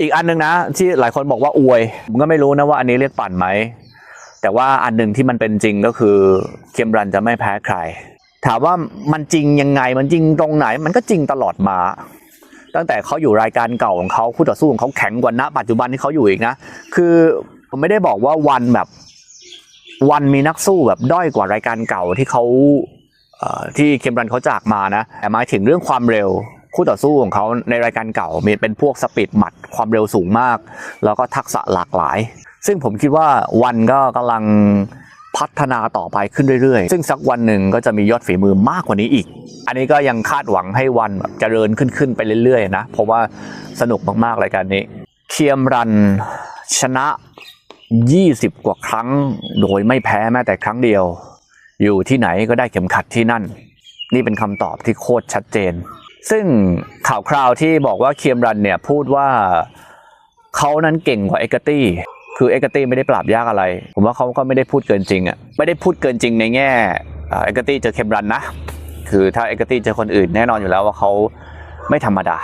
อีกอันหนึงนะ ที่หลายคนบอกว่าอวยผมก็ไม่รู้นะว่าอันนี้เรียกปั่นไหม แต่ว่าอันหนึ่งที่มันเป็นจริงก็คือเคมรันจะไม่แพ้ใคร ถามว่ามันจริงยังไงมันจริงตรงไหน มันก็จริงตลอดมาตั้งแต่เขาอยู่รายการเก่าของเขาคู่ต่อสู้ของเขาแข็งกว่าณปัจจุบันที่เขาอยู่อีกนะ คือผมไม่ได้บอกว่าวันแบบวันมีนักสู้แบบด้อยกว่ารายการเก่าที่เขาที่เคมรันเขาจากมานะแต่หมายถึงเรื่องความเร็ว คู่ต่อสู้ของเขาในรายการเก่ามีเป็นพวกสปีดหมัดความเร็วสูงมาก แล้วก็ทักษะหลากหลาย ซึ่งผมคิดว่าวันก็กำลังพัฒนาต่อไปขึ้นเรื่อยๆ ซึ่งสักวันหนึ่งก็จะมียอดฝีมือมากกว่านี้อีก อันนี้ก็ยังคาดหวังให้วันแบบเจริญขึ้นขึ้นไปเรื่อยๆนะ เพราะว่าสนุกมากๆรายการนี้ เคียมรันชนะ 20 กว่าครั้ง โดยไม่แพ้แม้แต่ครั้งเดียว อยู่ที่ไหนก็ได้เข็มขัดที่นั่น นี่เป็นคำตอบที่โคตรชัดเจน ซึ่งข่าวคราวที่บอกว่าเคียมรันเนี่ยพูดว่าเขานั้นเก่งกว่าเอกตี้คือเอกตี้ไม่ได้ปราบยากอะไร ผมว่าเขาก็ไม่ได้พูดเกินจริงอะไม่ได้พูดเกินจริงในแง่เอกตี้เจอเคียมรันนะ คือถ้าเอกตี้เจอคนอื่นแน่นอนอยู่แล้วว่าเขาไม่ธรรมดา